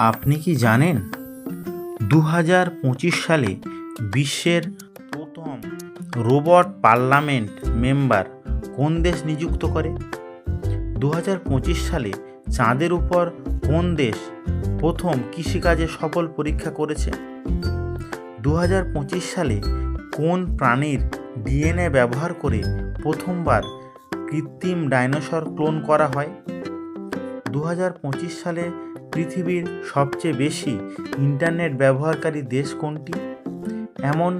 আপনি কি জানেন? দু হাজার পঁচিশ সালে বিশ্বের প্রথম রোবট পার্লামেন্ট মেম্বার কোন দেশ নিযুক্ত করে? দু হাজার পঁচিশ সালে চাঁদের উপর কোন দেশ প্রথম কৃষিকাজে সফল পরীক্ষা করেছে? দু হাজার পঁচিশ সালে কোন প্রাণীর ডিএনএ ব্যবহার করে প্রথমবার কৃত্রিম ডাইনোসর ক্লোন করা হয়? দু হাজার পঁচিশ সালে পৃথিবীর সবচেয়ে বেশি ইন্টারনেট ব্যবহারকারী দেশ কোনটি? এমন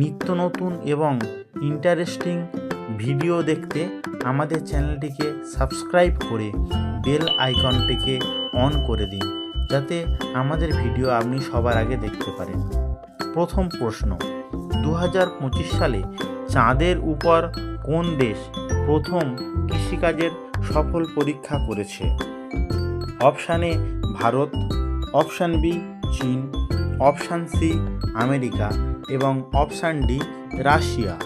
নিত্য নতুন এবং ইন্টারেস্টিং ভিডিও দেখতে আমাদের চ্যানেলটিকে সাবস্ক্রাইব করে বেল আইকনটিকে অন করে দিন, যাতে আমাদের ভিডিও আপনি সবার আগে দেখতে পারেন। প্রথম প্রশ্ন দু হাজার পঁচিশ সালে চাঁদের উপর কোন দেশ প্রথম কৃষিকাজের সফল পরীক্ষা করেছে? Option A Bharat, option B চীন, অপশান সি আমেরিকা এবং অপশান ডি রাশিয়া।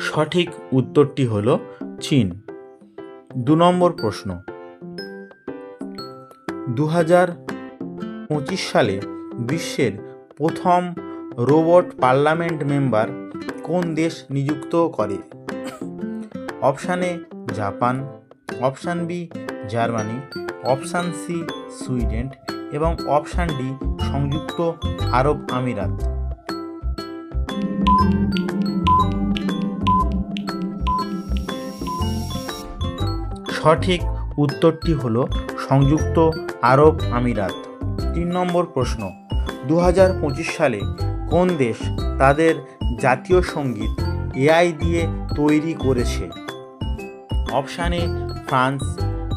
সঠিক উত্তরটি হল চীন। দু নম্বর প্রশ্ন। দু হাজার পঁচিশ সালে বিশ্বের প্রথম রোবট পার্লামেন্ট মেম্বার কোন দেশ নিযুক্ত করে? Option A Japan, option B Germany, option C Sweden এবং অপশান ডি সংযুক্ত আরব আমিরাত। সঠিক উত্তরটি হল সংযুক্ত আরব আমিরাত। তিন নম্বর প্রশ্ন দু সালে কোন দেশ তাদের জাতীয় সংগীত এআই দিয়ে তৈরি করেছে? Option A, France,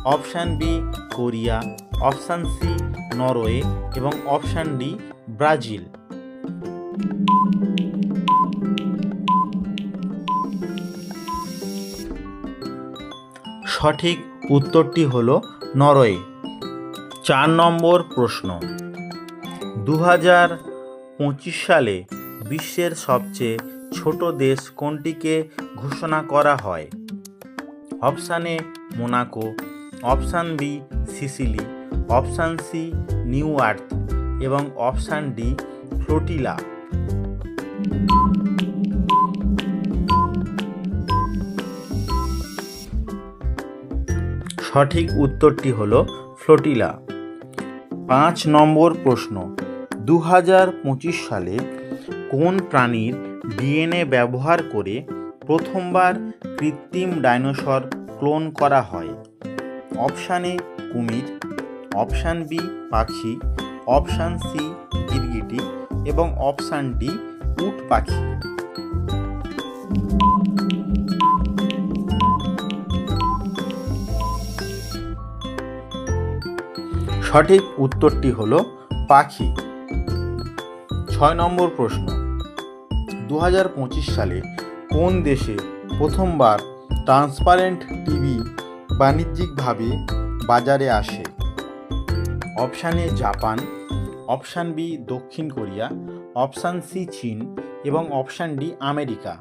option B, Korea, option C, Norway এবং অপশান ডি, ব্রাজিল। সঠিক উত্তরটি হল নরওয়ে। চার নম্বর প্রশ্ন। দু হাজার পঁচিশ সালে বিশ্বের সবচেয়ে ছোট দেশ কোনটিকে ঘোষণা করা হয়? Option A, Monaco, option B, Sicily, option C, New Earth এবং অপশান ডি, ফ্লোটিলা। সঠিক উত্তরটি হল ফ্লোটিলা। পাঁচ নম্বর প্রশ্ন দু হাজার পঁচিশ সালে কোন প্রাণীর ডিএনএ ব্যবহার করে প্রথমবার কৃত্রিম ডাইনোসর ক্লোন করা হয়? অপশান এ কুমির, অপশান বি পাখি, অপশান সি গিরগিটি এবং অপশান ডি উট পাখি। সঠিক উত্তরটি হল পাখি। ছয় নম্বর প্রশ্ন। দু হাজার পঁচিশ সালে কোন দেশে প্রথমবার ট্রান্সপারেন্ট টিভি বাণিজ্যিকভাবে বাজারে আসে? Option A Japan, option B দক্ষিণ কোরিয়া, অপশান সি চীন এবং অপশান ডি আমেরিকা।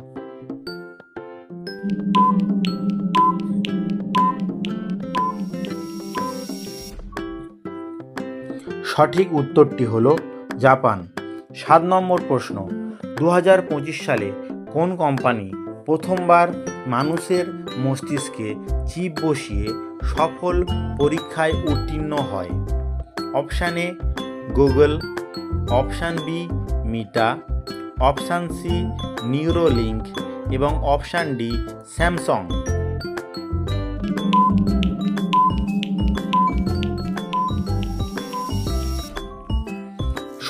সঠিক উত্তরটি হল জাপান। সাত নম্বর প্রশ্ন দু হাজার পঁচিশ সালে কোন কোম্পানি প্রথমবার মানুষের মস্তিষ্কে চিপ বসিয়ে সফল পরীক্ষায় উত্তীর্ণ হয়? Option A, Google, option B, Meta, option C Neuralink এবং অপশান ডি, স্যামসং।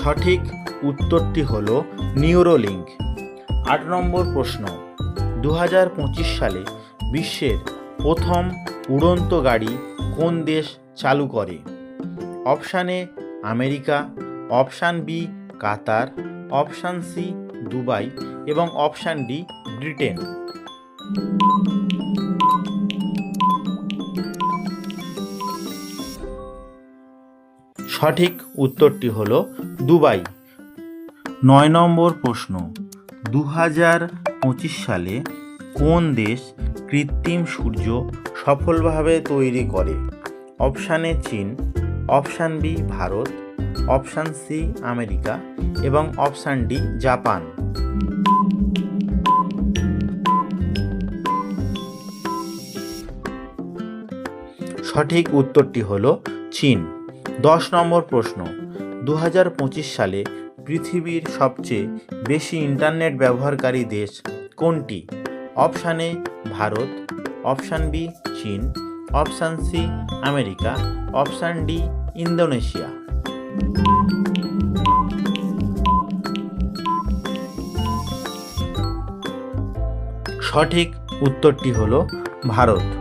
সঠিক উত্তরটি হল নিউরোলিঙ্ক। আট নম্বর প্রশ্ন। দু হাজার পঁচিশ সালে বিশ্বের প্রথম উড়ন্ত গাড়ি কোন দেশ চালু করে? Option A America, option B Qatar, option C Dubai এবং অপশান ডি ব্রিটেন। সঠিক উত্তরটি হল দুবাই। নয় নম্বর প্রশ্ন দু হাজার পঁচিশ সালে কোন দেশ কৃত্রিম সূর্য সফলভাবে তৈরি করে? অপশান চীন, option B Bharat, option C America এবং অপশান ডি জাপান। সঠিক উত্তরটি হলো চীন। দশ নম্বর প্রশ্ন। দু হাজার পঁচিশ সালে পৃথিবীর সবচেয়ে বেশি ইন্টারনেট ব্যবহারকারী দেশ কোনটি? Option A, Bharat, option B, চীন, option C, America, option D, Indonesia. সঠিক উত্তরটি হলো ভারত।